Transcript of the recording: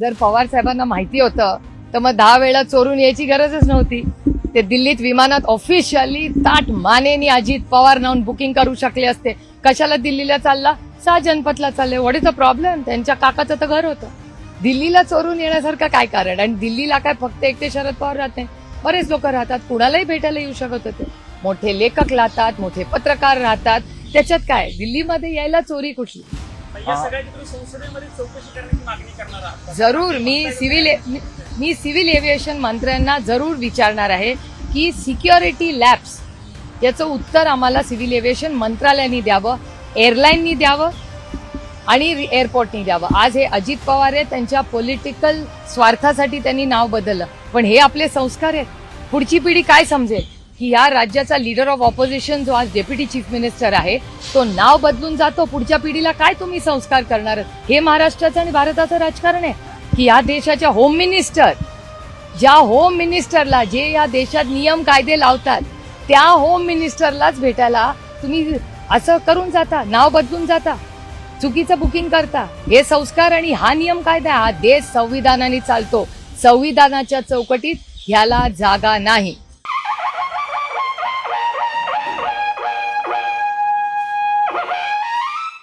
जर पवार साहेबांना माहिती होतं तर मग दहा वेळा चोरून यायची गरजच नव्हती. ते दिल्लीत विमानात ऑफिशियली ताट मानेनी अजित पवार नावून बुकिंग करू शकले असते. कशाला दिल्लीला चालला? सहा जनपथला चालले. वॉट इज अ प्रॉब्लेम त्यांच्या काकाचं तर घर होतं. दिल्लीला चोरून येण्यासारखं काय कारण? आणि दिल्लीला काय फक्त एकटे शरद पवार राहत नाही? बरेच लोक राहतात. कुणालाही भेटायला येऊ शकत होते. मोठे लेखक राहतात मोठे पत्रकार राहतात. त्याच्यात काय? दिल्लीमध्ये यायला चोरी कुठली? जरूर. मी सिव्हिल मी- मी सिव्हिल एव्हिएशन मंत्र्यांना जरूर विचारणार आहे की सिक्युरिटी लॅब्स याचं उत्तर आम्हाला सिव्हिल एव्हिएशन मंत्रालयाने द्यावं एअरलाईननी द्यावं आणि एअरपोर्टनी द्यावं. आज हे अजित पवार आहेत त्यांच्या पॉलिटिकल स्वार्थासाठी त्यांनी नाव बदललं. पण हे आपले संस्कार आहेत. पुढची पिढी काय समजेल? की या राज्याचा लीडर ऑफ ऑपोजिशन जो आज डेप्युटी चीफ मिनिस्टर आहे तो नाव बदलून जातो. पुढच्या पिढीला काय तुम्ही संस्कार करणार? हे महाराष्ट्राचं आणि भारताचं राजकारण आहे. की या देशाच्या होम मिनिस्टर ज्या होम मिनिस्टरला जे या देशात नियम कायदे लावतात त्या होम मिनिस्टरलाच भेटायला तुम्ही असं करून जाता नाव बदलून जाता चुकीचं बुकिंग करता. हे संस्कार आणि हा नियम कायदा आहे. हा देश संविधानाने चालतो. संविधानाच्या चौकटीत ह्याला जागा नाही.